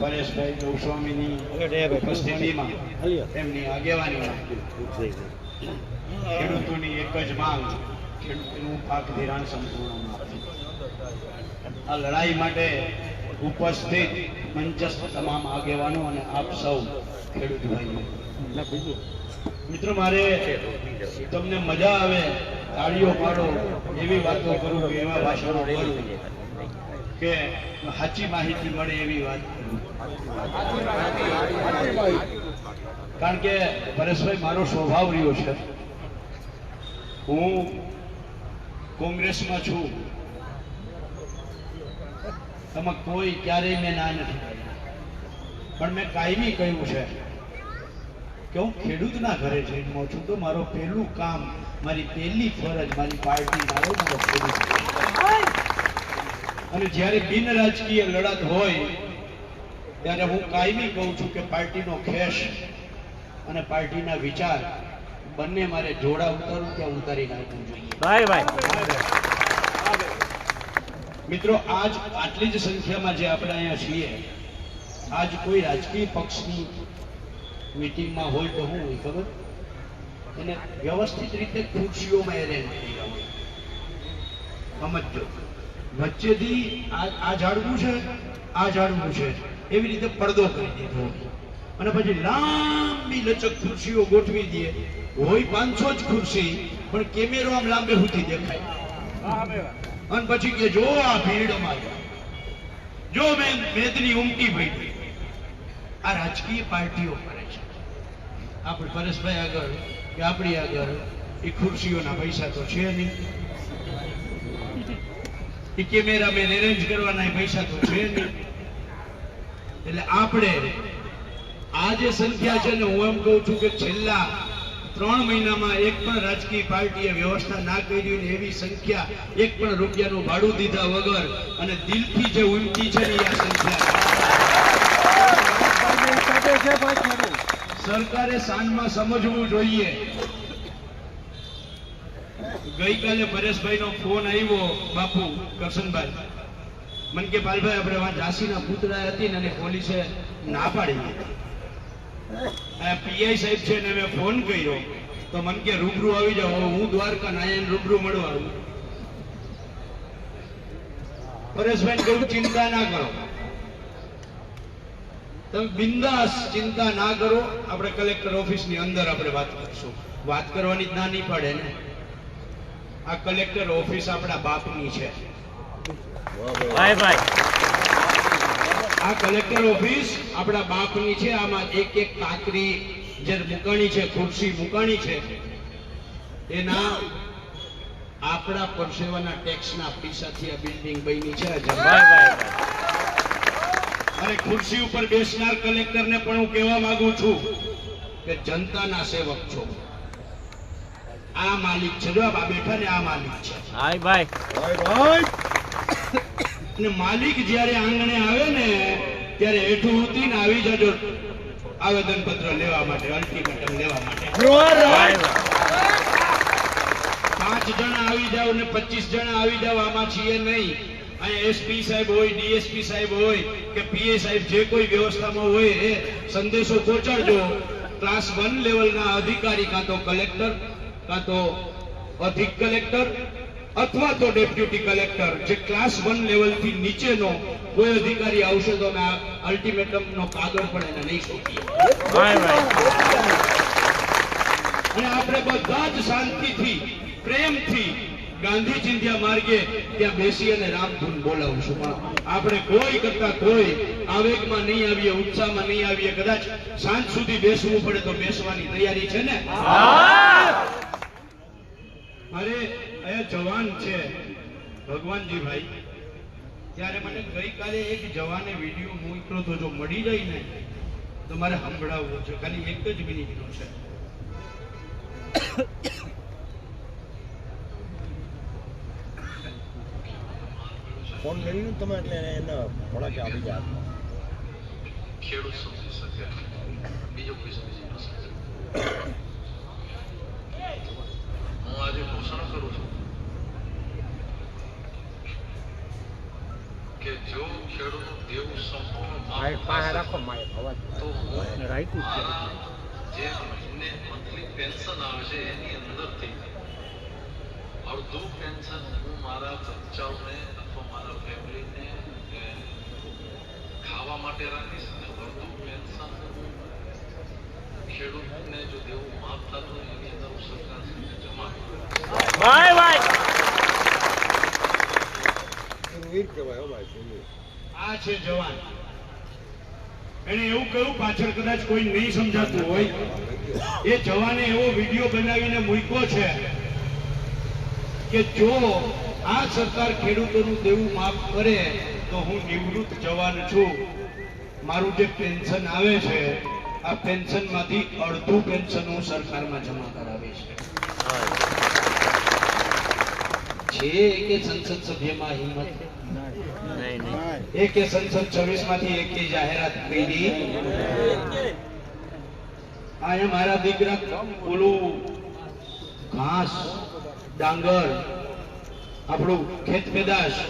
પરેશભાઈ ગોસ્વામીની ઉપસ્થિતિમાં એમની આગેવાનીમાં ખેડૂતોની એક જ માંગ ખેડૂતનું પાક ધિરાણ સંપૂર્ણ આ લડાઈ માટે ઉપસ્થિત મંચસ્થ તમામ આગેવાનો અને આપ સૌ ખેડૂત ભાઈઓ. મિત્રો મારે તમને મજા આવે તાળીઓ પાડો એવી વાતો કરું કે એવા ભાષણો કરું કે સાચી માહિતી મળે એવી વાત. કારણ કે પરેશભાઈ મારો સ્વભાવ રહ્યો છે. હું કોંગ્રેસમાં છું. તમે કોઈ ક્યારેય મેં ના નથી પણ મેં કાયમી કહ્યું છે કે હું ખેડૂતના ઘરે જન્મો છું તો મારો પહેલું કામ મારી પહેલી ફરજ મારી પાર્ટી મારો મારો ખેડૂત. અને જ્યારે બિન રાજકીય લડત હોય ત્યારે હું કાયમી કહું છું કે પાર્ટીનો ખેસ અને પાર્ટીના વિચાર બંને મારે જોડા ઉતારું ત્યાં ઉતારી નાખવું જોઈએ. ભાઈ ભાઈ. મિત્રો આજ આટલી જ સંખ્યામાં જે આપણે અહીંયા છીએ આજ કોઈ રાજકીય પક્ષની મિટિંગમાં હોય તો હું હોય ખબર? એને વ્યવસ્થિત રીતે ખુરશીઓમાં એરેન્જ હોય. સમજજો વચ્ચેથી આ આ ઝાડવું છે આ ઝાડવું છે. એવી રીતે પડદો કરી દીધો અને પછી લાંબી લચક ખુરશીઓ ગોઠવી દે. હોય પાંચસો જ ખુરશી, પણ કેમેરો આમ લાંબે સુધી દેખાય. અને પછી કે જો આ ભીડમાં જો મેં મેદની ઉમટી પડી આ રાજકીય પાર્ટીઓ કરે છે. આપણે પરેશભાઈ આગળ, કે આપણી આગળ, એ ખુરશીઓના પૈસા તો છે નહીં. એ કેમેરામેન એરેન્જ કરવાના પૈસા તો છે નહીં. એટલે આપણે આ જે સંખ્યા છે ને હું એમ કહું છું કે છેલ્લા ત્રણ મહિનામાં એક પણ રાજકીય પાર્ટીએ વ્યવસ્થા ના કરી ને એવી સંખ્યા એક પણ રૂપિયાનું ભાડું દીધા વગર અને દિલથી જે ઉમટી છે ને આ સંખ્યા. સરકારે સાંજમાં સમજવું જોઈએ. ગઈકાલે પરેશભાઈ નો ફોન આવ્યો બાપુ કરશનભાઈ. મન કે પાલભાઈ, આપણે વાત ઝાંસીના પૂતળા હતી ને એને પોલીસે ના પાડી દીધી. પીઆઈ સાહેબ છે ને મેં ફોન કર્યો. તો મન કે રૂબરૂ આવી જાઓ. હું દ્વારકા નાયન રૂબરૂ મળવા આવું. પરેશભાઈ કહ્યું ચિંતા ના કરો. તમે બિંદાસ ચિંતા ના કરો. આપણે કલેક્ટર ઓફિસની અંદર આપણે વાત કરીશું. વાત કરવાની જ ના નહીં પડે ને. આ કલેક્ટર ઓફિસ આપણા બાપની છે. ભાઈ ભાઈ. આ કલેક્ટર ઓફિસ આપણા બાપની છે આમાં એક એક કાકરી જે મુકાણી છે ખુરશી મુકાણી છે એના આપણા પરસેવાના ટેક્સના પૈસાથી આ બિલ્ડિંગ બની છે અને ખુરશી ઉપર બેસનાર કલેક્ટરને પણ હું કહેવા માંગુ છું કે જનતાના સેવક છો. આ માલિક છે જો આ બેઠા ને આ માલિક છે. ભાઈ ભાઈ. અને માલિક જ્યારે આંગણે આવે ને, ત્યારે હેઠું ઉતરીને આવી જજો. આવેદન પત્ર લેવા માટે અલ્ટિમેટમ લેવા માટે. પાંચ જણા આવી જાવ ને પચીસ જણા આવી જાવ આમાં છીએ નહીં. અહીંયા એસપી સાહેબ હોય ડીએસપી સાહેબ હોય, કે પીએ સાહેબ જે કોઈ વ્યવસ્થામાં હોય એ સંદેશો પહોંચાડજો. ક્લાસ વન લેવલના અધિકારી, કાં તો કલેક્ટર કાં તો અધિક કલેક્ટર અથવા તો ડેપ્યુટી કલેક્ટર જે ક્લાસ વન લેવલથી નીચેનો કોઈ અધિકારી આવશે તો અમે અલ્ટિમેટમનો કાગળ પણ એને નહીં સોંપીએ. અને આપણે બધા જ શાંતિથી પ્રેમથી ગાંધી ચિંધ્યા માર્ગે ત્યાં બેસી અને રામધૂન બોલાવશું. પણ આપણે કોઈ કરતા કોઈ આવેગમાં નહીં આવીએ ઉત્સાહમાં નહીં આવીએ. કદાચ સાંજ સુધી બેસવું પડે તો બેસવાની તૈયારી છે ને? અરે એ જવાન છે ભગવાનજી ભાઈ ત્યારે મને ગઈકાલે એક જવાને વીડિયો મોકલો તો જો મળી જાય ને તો મારે સંભળાવવો છે. ખાલી એક જ મિનિટનો છે. ફોન મેળવી ને તમે એટલે એને થોડા કે આવી જાય ખેડૂત સમજી શકે. બીજો કોઈ સમજી ન શકે. હું આજે ઘોષણા કરું છું. કે જો દેવું સંપૂર્ણ રાખો તો હું રાખ્યું. જે મહિને મંથલી પેન્શન આવે છે એની અંદરથી અડધું પેન્શન હું મારા બચ્ચાઓને અથવા મારા ફેમિલીને ખાવા માટે રાખીશ અને અડધું પેન્શન ખેડૂતને જો દેવું માફ થતું હોય એની અંદર હું સરકાર જમા વીર કહેવાય આ છે જવાન. એને એવું કહ્યું પાછળ કદાચ કોઈ નહીં સમજાતું હોય. એ જવાને એવો વીડિયો બનાવીને મૂક્યો છે કે જો આ સરકાર ખેડૂતોનું દેવું માફ કરે તો હું નિવૃત્ત જવાન છું. મારું જે પેન્શન આવે છે આ પેન્શનમાંથી અડધું પેન્શન હું સરકારમાં જમા કરાવીશ. છે કે સંસદ સભ્યમાં હિંમત એકે સંસદ છવ્વીસમાંથી એકે જાહેરાત કરી. અહીંયા મારા દીકરા ઓલું ઘાસ ડાંગર આપણું ખેત પેદાશ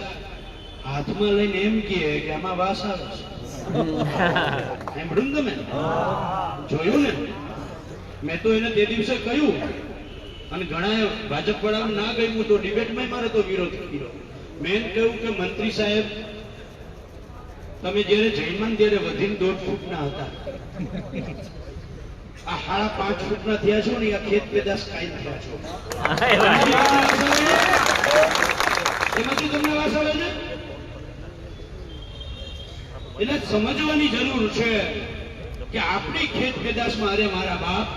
હાથમાં લઈને એમ કહે કે આમાં વાસ આવે છે. એમ તમે? જોયું ને? મેં તો એને તે દિવસે કહ્યું અને ઘણા ભાજપ વાળાને ના ગયું તો ડિબેટમાં મારે તો વિરોધ કર્યો. મેં કહ્યું કે મંત્રી સાહેબ, તમે જ્યારે જયમાન ત્યારે વધીને દોઢ ફૂટના હતા. આ સાડા પાંચ ફૂટના થયા છો ને આ ખેત પેદાશ કાયમ થયા છો. એમાંથી તમને વાસ આવે છે? એટલે સમજવાની જરૂર છે કે આપણી ખેત પેદાશમાં અરે મારા બાપ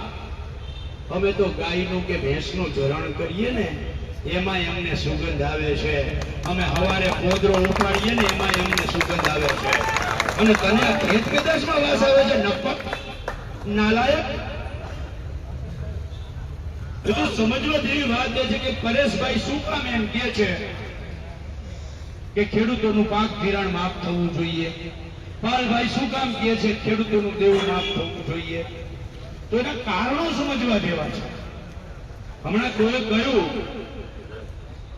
અમે તો ગાયનું કે ભેંસનું ચરણ કરીએ ને એમાં એમને સુગંધ આવે છે. અમે હવારે પોદરો ઉપાડીએ ને એમાં એમને સુગંધ આવે છે. અને તને આ ખેત પેદાશમાં વાસ આવે છે? નપક? નાલાયક? એ સમજવા જેવી વાત એ છે કે પરેશભાઈ શું કામ એમ કે છે કે ખેડૂતોનું પાક ધિરાણ માફ થવું જોઈએ. પાલભાઈ શું કામ કહે છે? ખેડૂતોનું દેવું માફ થવું જોઈએ. તો એના કારણો સમજવા જેવા છે. હમણાં કોઈ કહ્યું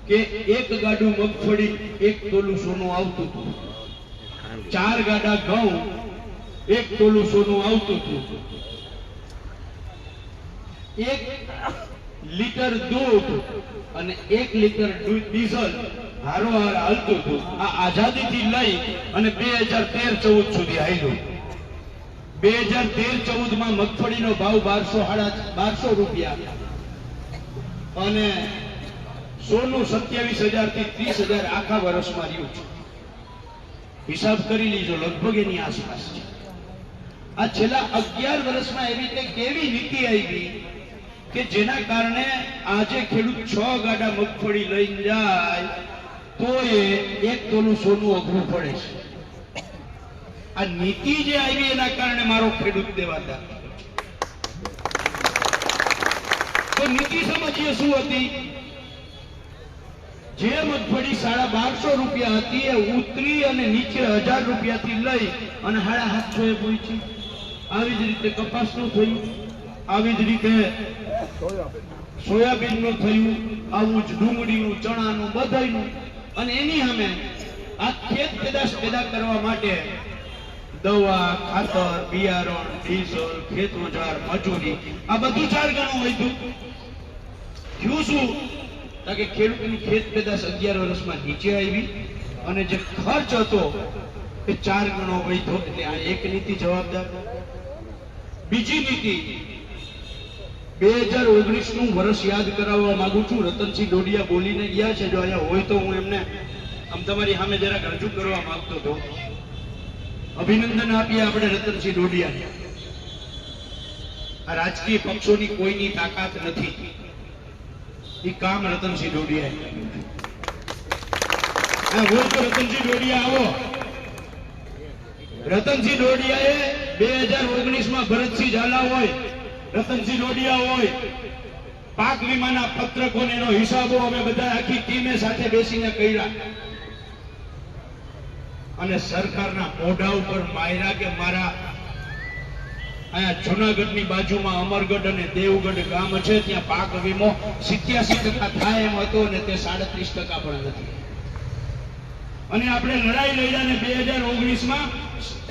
કે એક ગાડું મગફળી, એક તોલું સોનું આવતું હતું. ચાર ગાડા ઘઉં, એક તોલું સોનું આવતું હતું. એક લીટર દૂધ અને એક લીટર ડીઝલ ડીઝલ હારોહાર હાલતું હતું. આ આઝાદીથી લઈ અને બે હજાર તેર ચૌદ સુધી હાલ્યું. બે હજાર તેર ચૌદમાં મગફળીનો ભાવ બારસો બારસો રૂપિયા અને સોનું સત્યાવીસ હજારથી ત્રીસ હજાર આખા વર્ષમાં રહ્યું છે. હિસાબ કરી લીજો, લગભગ એની આસપાસ છે. આ છેલ્લા અગિયાર વર્ષમાં એવી રીતે કેવી નીતિ આવી કે જેના કારણે આજે ખેડૂત છ ગાડા મગફળી લઈને જાય, તો એ એક તોલું સોનું અઘરું પડે છે. આ નીતિ જે આવી એના કારણે મારો ખેડૂત દેવાદાર તો નીતિ સમજીએ શું હતી? જે મગફળી સાડા બારસો રૂપિયા હતી એ ઉતરી અને નીચે હજાર રૂપિયાથી લઈ અને સાડા સાતસો એ પહોંચી. આવી જ રીતે કપાસનું થયું. આવી જ રીતે સોયાબીનનું થયું. આવું જ ડુંગળીનું, ચણાનું બધાનું અને એની સામે આ ખેત પેદાશ પેદા કરવા માટે દવા, ખાતર, બિયારણ, ડીઝલ ખેત ઓજાર મજૂરી, આ બધું ચાર ગણું વધ્યું થયું શું? કે ખેડૂતની ખેત પેદાશ અગિયાર વર્ષમાં નીચે આવી અને જે ખર્ચ હતો એ ચાર ગણો વધ્યો એટલે આ એક નીતિ જવાબદાર. બીજી નીતિ, બે હજાર ઓગણીસનું વર્ષ યાદ કરાવવા માંગુ છું. રતનસિંહ ડોડિયા બોલીને ગયા છે. જો અહીંયા હોય તો હું એમને આમ તમારી સામે જરાક રજૂ કરવા માંગતો હતો. અભિનંદન આપીએ આપણે રતનસિંહ ડોડિયા આ રાજકીય પક્ષોની કોઈની તાકાત નથી. એ કામ રતનસિંહ ડોડિયા હોય તો રતનસિંહ ડોડિયા આવો. રતનસિંહ ડોડિયાએ બે હજાર ઓગણીસમાં ભરતસિંહ ઝાલા હોય, રતનસિંહ ડોડિયા હોય. પાક વીમાના પત્રકોને એનો હિસાબો અમે બધા આખી ટીમે સાથે બેસીને કર્યા. અને સરકારના મોઢા ઉપર માયરા કે મારા અહીંયા જુનાગઢની બાજુમાં અમરગઢ અને દેવગઢ ગામ છે, ત્યાં પાક વીમો સિત્યાસી ટકા થાય એમ હતો અને તે સાડત્રીસ ટકા પણ નથી. અને આપણે લડાઈ લડ્યા ને બે હજાર ઓગણીસમાં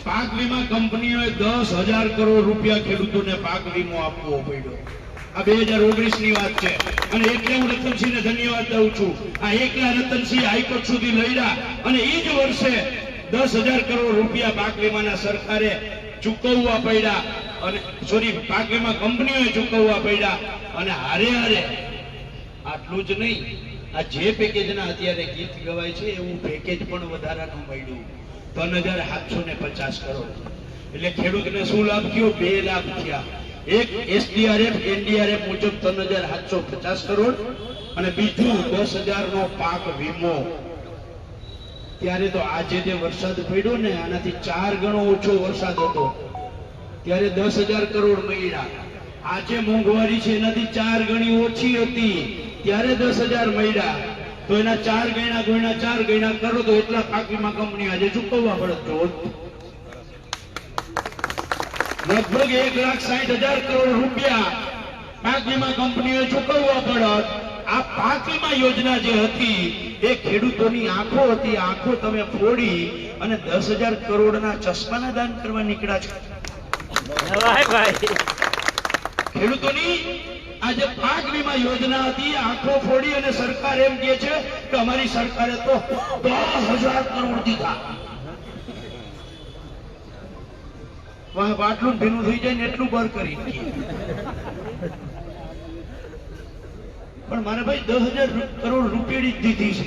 પાક વીમા કંપનીઓએ દસ હજાર કરોડ રૂપિયા ખેડૂતોને પાક વીમો આપવો પડ્યો. આ બે હજાર ઓગણીસની વાત છે. અને એટલે હું રતનસિંહને ધન્યવાદ દઉં છું. આ એકલા રતનસિંહ હાઈકોર્ટ સુધી લડ્યા અને એ જ વર્ષે દસ હજાર કરોડ રૂપિયા પાક વીમાના સરકારે ચૂકવવા પડ્યા અને સોરી, પાક વીમા કંપનીઓએ ચૂકવવા પડ્યા અને હારે હારે આટલું જ નહીં. આ જે પેકેજના અત્યારે ગીત ગવાય છે, એવું પેકેજ પણ વધારાનું મળ્યું. ત્રણ હજાર સાતસો ને પચાસ કરોડ. એટલે ખેડૂતને શું લાભ થયો? બે લાખ થયા. એક એસડીઆરએફ, એનડીઆરએફ મુજબ ત્રણ હજાર સાતસો પચાસ કરોડ અને બીજું દસ હજાર નો પાક વીમો. ત્યારે તો આજે જે વરસાદ પડ્યો ને, આનાથી ચાર ગણો ઓછો વરસાદ હતો. ત્યારે દસ હજાર કરોડ મળ્યા. આજે મોંઘવારી છે, એનાથી ચાર ગણી ઓછી હતી. ત્યારે દસ હજાર મળ્યા. તો એના ચાર ગણા ગણા ચાર ગણા કરો તો એટલા પાક વીમા કંપની આજે ચૂકવવા પડત જો લગભગ એક લાખ સાઠ હજાર કરોડ રૂપિયા પાક વીમા કંપનીઓએ ચૂકવવા પડત. આ પાક વીમા યોજના જે હતી એ ખેડૂતોની આંખો હતી આંખો તમે ફોડી અને દસ હજાર કરોડના ચશ્માના દાન કરવા નીકળ્યા છો. ખેડૂતોની આજે પાક વીમા યોજના હતી આંખો ફોડી અને સરકાર એમ કહે છે કે અમારી સરકારે તો દસ હજાર કરોડ દીધા. વાહ, બાટલું ભીનું થઈ જાય ને એટલું બર કરી. પણ મારે ભાઈ દસ હજાર કરોડ રૂપિયાની જ દીધી છે.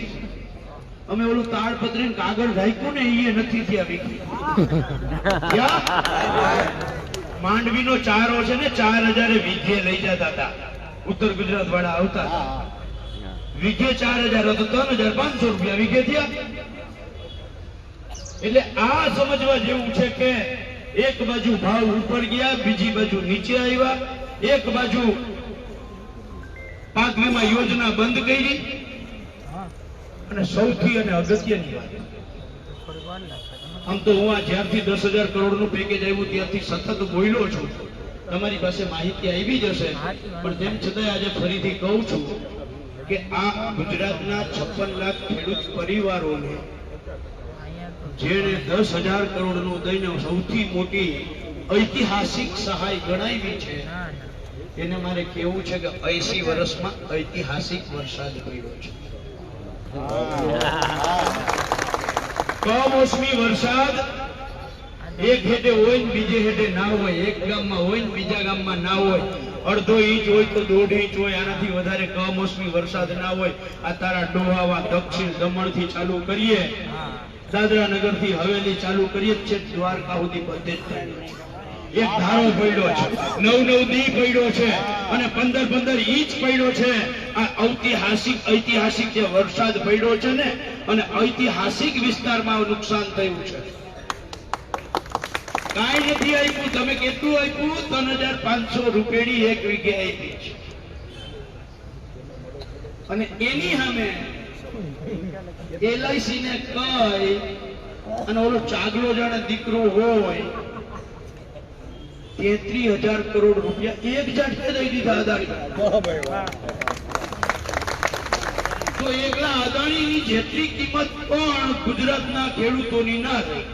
અમે ઓલું તાળપત્રી કાગળ રાખ્યું ને એ નથી ત્યાં વીખી માંડવી નો ચારો છે ને, ચાર હજારે વીઘે લઈ જતા હતા. ઉત્તર ગુજરાત વાળા આવતા વીઘે ચાર હજાર હતો, ત્રણ હજાર પાંચસો રૂપિયા વીઘે થયા. એટલે આ સમજવા જેવું છે કે એક બાજુ ભાવ ઉપર ગયા, બીજી બાજુ નીચે આવ્યા. એક બાજુ પાક વીમા યોજના બંધ કરી અને સૌથી અને અગત્યની આમ તો હું આ જ્યારથી દસ હજાર કરોડનું પેકેજ આવ્યું ત્યારથી સતત બોલ્યો છું. તમારી પાસે માહિતી આવી જશે પણ તેમ છતાં આજે ફરીથી કહું છું કે આ ગુજરાતના છપ્પન લાખ ખેડૂત પરિવારોને જેણે દસ હજાર કરોડનું દઈને સૌથી મોટી ઐતિહાસિક સહાય ગણાવી છે એને મારે કેવું છે કે એસી વર્ષમાં ઐતિહાસિક વરસાદ પડ્યો છે. કમોસમી વરસાદ એક હેઠે હોય ને બીજે હેઠે ના હોય એક ગામમાં હોય ને બીજા ગામમાં ના હોય અડધો ઇંચ હોય તો દોઢ ઇંચ હોય આનાથી વધારે કમોસમી વરસાદ ના હોય. આ તારા ડોહાવા દક્ષિણ દમણથી ચાલુ કરીએ. દાદરા નગરથી હવેલી ચાલુ કરીએ છે દ્વારકા સુધી બધે જ. એક ધારો પડ્યો છે. નવ નવ દી પડ્યો છે અને પંદર પંદર ઇંચ પડ્યો છે. આ ઐતિહાસિક ઐતિહાસિક જે વરસાદ પડ્યો છે ને, અને ઐતિહાસિક વિસ્તારમાં નુકસાન થયું છે. કાંઈ નથી આપ્યું. તમે કેટલું આપ્યું? ત્રણ હજાર પાંચસો રૂપિયાની એક વીઘે આપી છે. અને એની સામે એલઆઈસી ને કઈ અને ઓલો ચાગલો જાણે દીકરો હોય તેત્રીસ હજાર કરોડ રૂપિયા એક ઝાટકે દઈ દીધા અદાણી તો એકલા અદાણીની જેટલી કિંમત પણ ગુજરાતના ખેડૂતોની ના થઈ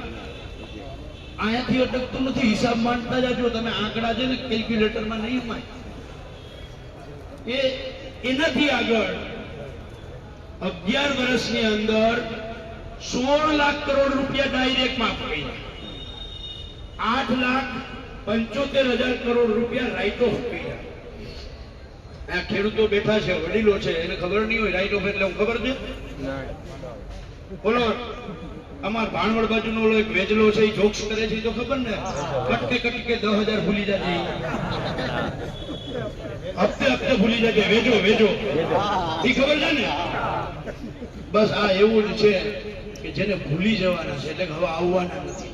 અહીંયાથી અટકતું નથી, હિસાબ માંડતા જાજો, તમે આંકડા છે ને કેલ્ક્યુલેટરમાં નહીં માય. એ એનાથી આગળ અગિયાર વર્ષની અંદર સોળ લાખ કરોડ રૂપિયા ડાયરેક્ટ માફ આઠ લાખ પંચોતેર હજાર કરોડ રૂપિયા રાઇટ ઓફ કર્યા આ ખેડૂતો બેઠા છે, વડીલો છે, એને ખબર નહીં હોય રાઇટ ઓફ એટલે હું ખબર છે? બોલો, અમાર ભાણવડ બાજુનો એક વેજલો છે જોક્સ કરે છે તો ખબર ને? કટકે કટકે દસ હજાર ભૂલી જાય હપ્તે હપ્તે ભૂલી જાય વેજો વેજો. એ ખબર છે ને? બસ આ એવું છે કે જેને ભૂલી જવાના છે, એટલે હવે આવવાના નથી.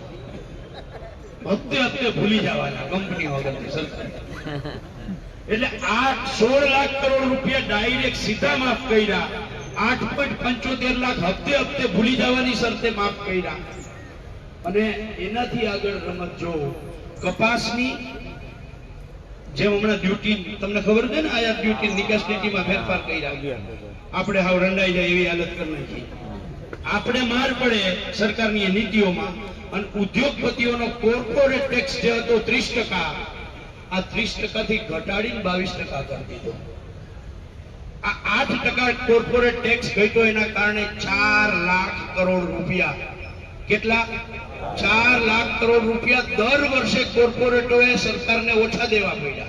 ભૂલી જવાના શરતે માફ કર્યા. અને એનાથી આગળ રમત જો, કપાસની જેમ હમણાં ડ્યુટી તમને ખબર છે ને, આયાત ડ્યુટી નિકાસ ફેરફાર કર્યા. આપણે હાવ રંડાઈ જાય એવી હાલત કરી નાખી. આપણે માર પડે સરકારની નીતિઓમાં. અને ઉદ્યોગપતિઓનો કોર્પોરેટ ટેક્સ જે હતો ત્રીસ ટકા, આ ત્રીસ ટકાથી ઘટાડીને બાવીસ ટકા કરી દીધો. આ આઠ ટકા કોર્પોરેટ ટેક્સ ઘટ્યો એના કારણે ચાર લાખ કરોડ રૂપિયા. કેટલા? ચાર લાખ કરોડ રૂપિયા દર વર્ષે કોર્પોરેટોએ સરકારને ઓછા દેવા પડ્યા.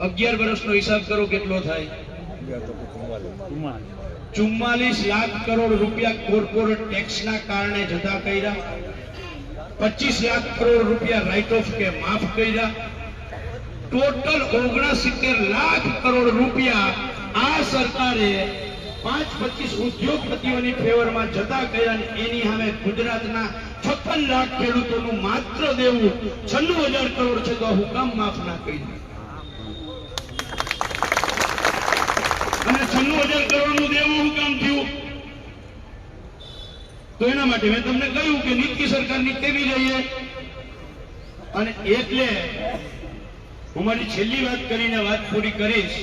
અગિયાર વર્ષનો હિસાબ કરો કેટલો થાય? ચુમ્માલીસ. લાખ કરોડ રૂપિયા કોર્પોરેટ ટેક્સના કારણે જતા કર્યા. પચીસ લાખ કરોડ રૂપિયા રાઇટ ઓફ કે માફ કર્યા. ટોટલ ઓગણસિત્તેર લાખ કરોડ રૂપિયા આ સરકારે પાંચ પચીસ ઉદ્યોગપતિઓની ફેવરમાં જતા ગયા એની સામે ગુજરાતના છપ્પન લાખ ખેડૂતોનું માત્ર દેવું છન્નું હજાર કરોડ છે તો હુકામ માફ ના કર્યું અને છન્નું હજાર કરોડનું દેવું હું થયું. તો એના માટે મેં તમને કહ્યું કે નીતિ સરકારની કેવી રહીએ અને એટલે હું મારી છેલ્લી વાત કરીને વાત પૂરી કરીશ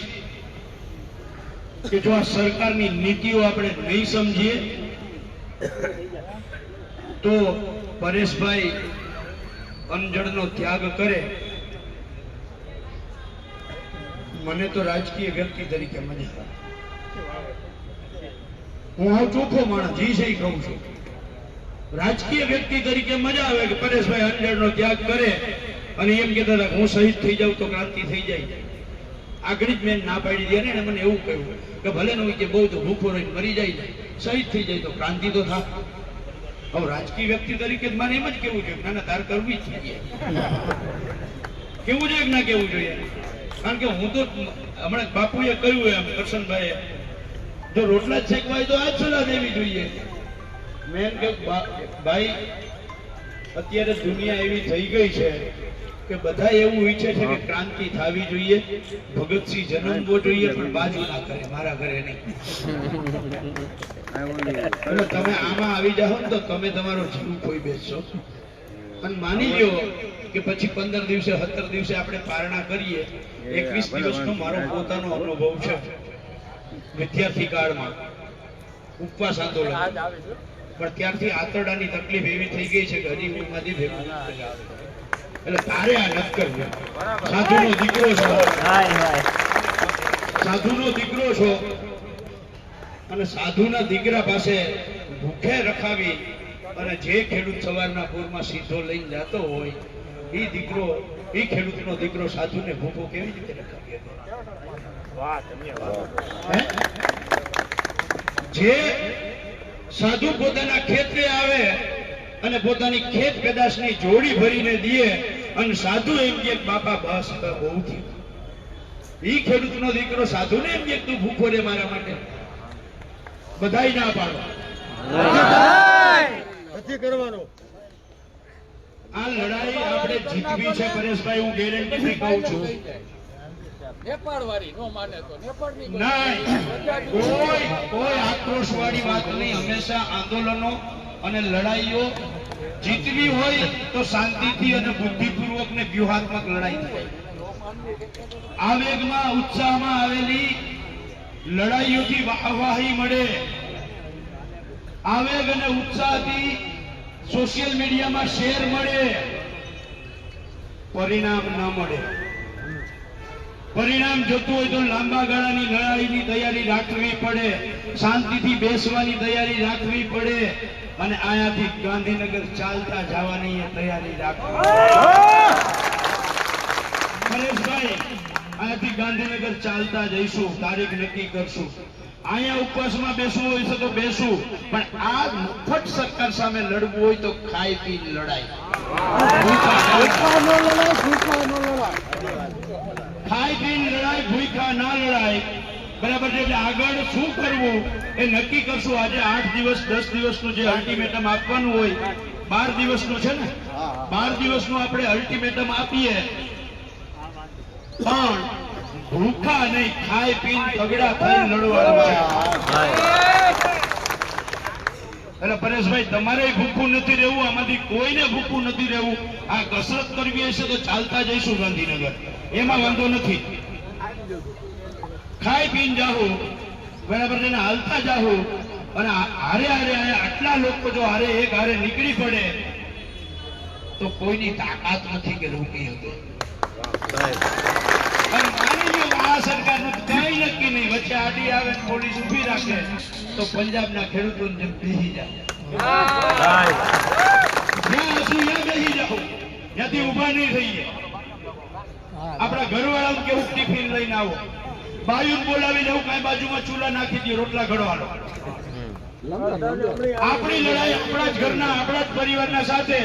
કે જો આ સરકારની નીતિઓ આપણે નહીં સમજીએ, તો પરેશભાઈ અંજળનો ત્યાગ કરે. મને તો રાજકીય વ્યક્તિ તરીકે મજા હું ચોખ્ખો માણસ, જી સહી કહું છું. રાજકીય વ્યક્તિ તરીકે મજા આવે કે પરેશભાઈ અંજળનો ત્યાગ કરે અને એમ કહેતા હતા હું શહીદ થઈ જાઉં તો ક્રાંતિ થઈ જાય. આગળ જ મેં ના પાડી દે ને મને એવું કહ્યું કે ભલે નો કે બહુ તો ભૂખો રહીને મરી જાય શહીદ થઈ જાય તો ક્રાંતિ તો થાય હવે રાજકીય વ્યક્તિ તરીકે મારે એમ જ કેવું જોઈએ ના ના, તાર કરવી જ જોઈએ. કેવું જોઈએ ના કેવું જોઈએ? કારણ કે હું તો હમણાં બાપુએ કહ્યું એમ, કરશનભાઈએ, જો રોટલા છેકવાય તો આ જ સલાહ દેવી જોઈએ. મેં એમ કે ભાઈ અત્યારે દુનિયા એવી થઈ ગઈ છે કે બધા એવું ઈચ્છે છે કે ક્રાંતિ થવી જોઈએ ભગતસિંહ જન્મવો જોઈએ પણ બાજુ ના કરે મારા ઘરે નહીં. તમે આમાં આવી જાઓ ને તો તમે તમારો જીવ કોઈ બેસશો. અને માની લ્યો કે પછી પંદર દિવસે સત્તર દિવસે આપણે પારણા કરીએ એકવીસ દિવસનો મારો પોતાનો અનુભવ છે વિદ્યાર્થી કાળમાં. ઉપવાસ આંદોલન. પણ ત્યારથી આંતરડાની તકલીફ એવી થઈ ગઈ છે કે હજી હું એમાંથી ભેગું એટલે તારે આ નથી કરવું. સાધુનો દીકરો છો. સાધુ સાધુનો દીકરો છો. અને સાધુના દીકરા પાસે ભૂખે રખાવી અને જે ખેડૂત સવારના પૂરમાં સીધો લઈને જતો હોય એ દીકરો એ ખેડૂતનો દીકરો સાધુને ભૂખો કેવી રીતે રખાવી જે સાધુ પોતાના ખેતરે આવે અને પોતાની ખેત પેદાશની જોડી ભરીને દે અને સાધુ એમ કે બાપા બસ બહુ થયું. ઈ ખેડૂતનો દીકરો સાધુને એમ કે તું ભૂખો રે મારા માટે. બધાય ના પાડો. નથી કરવાનો. આ લડાઈ આપણે જીતવી છે પરેશભાઈ હું ગેરંટી કહું છું. નેપાળ વાળી નો માને તો. નેપાળની નહીં. કોઈ કોઈ આક્રોશવાળી વાત નહીં. હંમેશા આંદોલનો અને લડાઈઓ જીતવી હોય તો શાંતિથી અને બુદ્ધિપૂર્વક ને વ્યૂહાત્મક લડાઈ થાય. આવેગમાં ઉત્સાહમાં આવેલી લડાઈઓથી વાહવાહી મળે. આવેગ અને ઉત્સાહથી સોશિયલ મીડિયામાં શેર મળે. પરિણામ ન મળે. પરિણામ જોતું હોય તો લાંબા ગાળાની લડાઈની તૈયારી રાખવી પડે. શાંતિથી બેસવાની તૈયારી રાખવી પડે. અને આયાથી ગાંધીનગર ચાલતા જવાની તૈયારી રાખવી અહીંયાથી ગાંધીનગર ચાલતા જઈશું. તારીખ નક્કી કરશું. અહીંયા ઉપવાસમાં બેસવું હોય તો બેસું. પણ આ મફત સરકાર સામે લડવું હોય તો ખાઈ પી લડાઈ. ખાઈ પીને લડાય ભૂખા ના લડાય બરાબર છે, એટલે આગળ શું કરવું એ નક્કી કરશું. આજે આઠ દિવસ, દસ દિવસનું જે અલ્ટિમેટમ આપવાનું હોય, બાર દિવસનું છે ને? બાર દિવસનું આપણે અલ્ટિમેટમ આપીએ. પણ ભૂખા નહીં, ખાઈ પીને તગડા થઈને લડવાનું છે. એટલે પરેશભાઈ, તમારે ભૂખું નથી રહેવું, આમાંથી કોઈને ભૂખું નથી રહેવું. આ કસરત કરવી હશે તો ચાલતા જઈશું ગાંધીનગર. એમાં વાંધો નથી. ખાઈ પીને જાહું બરાબર તેને હાલતા જાહું અને હારે હારે આટલા લોકો જો હારે એક હારે નીકળી પડે તો કોઈની તાકાત નથી કે રોકી લ્યો આ સરકારનું કંઈ નક્કી નહીં. વચ્ચે આડી આવે પોલીસ ઊભી રાખે તો પંજાબના ખેડૂતોને જેમ બેસી જાય જ્યાં હશું ત્યાં બેસી જાઓ. ત્યાંથી ઊભા નહીં થઈએ. આપણા ઘરવાળા કેવું ટિફિન લઈને આવો? બાયુને બોલાવી લેવું કઈ બાજુમાં ચૂલા નાખી દે રોટલા ઘડવાનો. આપણી લડાઈ આપણા જ ઘરના આપણા જ પરિવારના સાથે.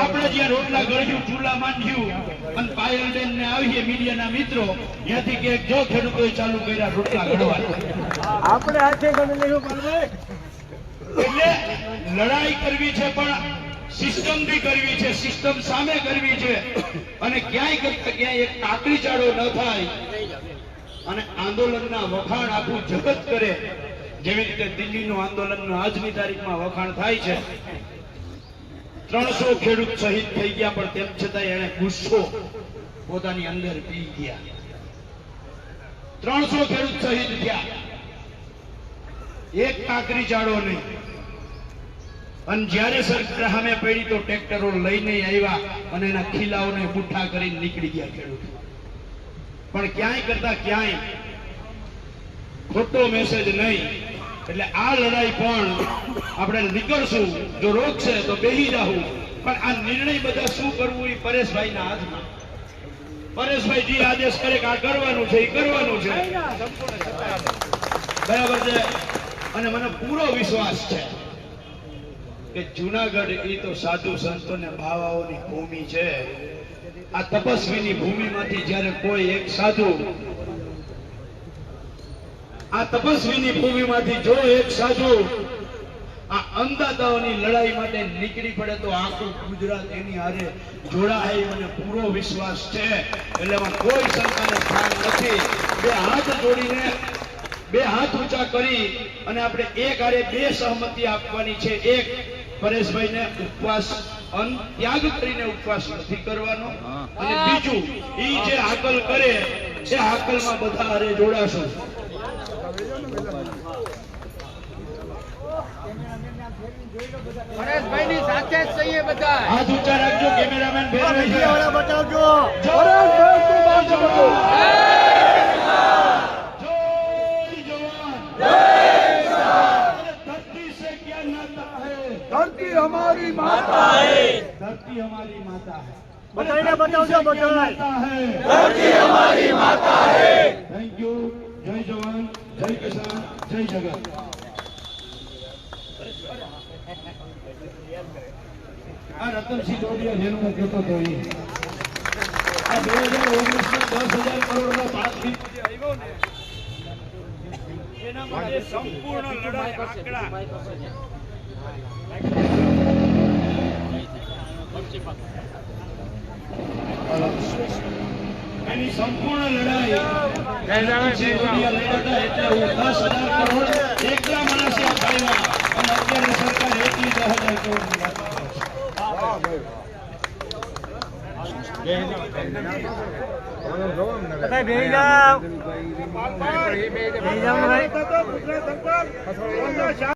આપણે જ્યાં રોટલા ગળ્યું ચૂલા માંડ્યું અને પાયલબેન ને આવીએ મીડિયાના મિત્રો ત્યાંથી કે જો ખેડૂતોએ ચાલુ કર્યા રોટલા ઘડવા આપણે હાથે ગણી એટલે લડાઈ કરવી છે પણ સિસ્ટમથી કરવી છે, સિસ્ટમ સામે કરવી છે. અને ક્યાંય કરતા ક્યાંય એક કાકડી ચાડો ન થાય. અને આંદોલનના વખાણ આખું જગત કરે. જેવી રીતે દિલ્હીનું આંદોલનનું આજની તારીખમાં વખાણ થાય છે. ત્રણસો ખેડૂત શહીદ થઈ ગયા, પણ તેમ છતાં એને ગુસ્સો પોતાની અંદર પી ગયા. ત્રણસો ખેડૂત શહીદ થયા. એક કાકરી ચાડો નહીં. અને જ્યારે સરકાર સામે પડી તો ટ્રેક્ટરો લઈને આવ્યા અને એના ખીલાઓને મુઠ્ઠા કરીને નીકળી ગયા ખેડૂતો. પણ ક્યાંય કરતા ક્યાંય ખોટો મેસેજ નહીં. એટલે આ લડાઈ પણ આપણે નીકળશું. જો રોકશે તો બેહી જાવું પણ આ નિર્ણય બધા શું કરવું એ પરેશભાઈના હાથમાં. પરેશભાઈ જે આદેશ કરે કે આ કરવાનું છે એ કરવાનું છે. બરાબર છે? અને મને પૂરો વિશ્વાસ છે. કે જુનાગઢ એ તો સાધુ સંતો ને બાવાઓની ભૂમિ છે. આ તપસ્વીની ભૂમિમાંથી જ્યારે કોઈ એક સાધુ આ તપસ્વીની ભૂમિમાંથી જો એક સાધુ આ અંધાતાઓની લડાઈ માટે નીકળી પડે તો આખું ગુજરાત એની હારે જોડાય મને પૂરો વિશ્વાસ છે. એટલે એમાં કોઈ શંકાને સ્થાન નથી. બે હાથ જોડીને, બે હાથ ઊંચા કરી અને આપણે એક હારે બે સહમતિ આપવાની છે. એક પરેશભાઈને ઉપવાસ અન્ન ત્યાગ કરીને ઉપવાસ નથી કરવાનો. અને બીજું ઈ જે હાકલ કરે એ હાકલમાં બધા હારે જોડાશો. પરેશભાઈ ની સાથે જ સહીએ બધા હાથ ઊંચા રાખજો કેમેરામેન બતાવજો. ધરતી હમારી માતા હે धरती हमारी माता है બધાને બતાવજો બધાય माता है धरती हमारी माता है थैंक यू जय जवान जय किसान जय जगत આ રતનસિંહ ડોડિયા જેનું હું કહેતો હતો એ આ બે હજાર ઓગણીસ માં દસ હજાર કરોડ નો પાસ આવ્યો ને એના માટે સંપૂર્ણ લડાઈ આંકડા એની સંપૂર્ણ લડાઈ લડ્યા હતા એટલે હું દસ હજાર કરોડ એકલા માણસે અપાવ્યા અને અત્યારે સરકાર દસ હજાર કરોડ ભાઈ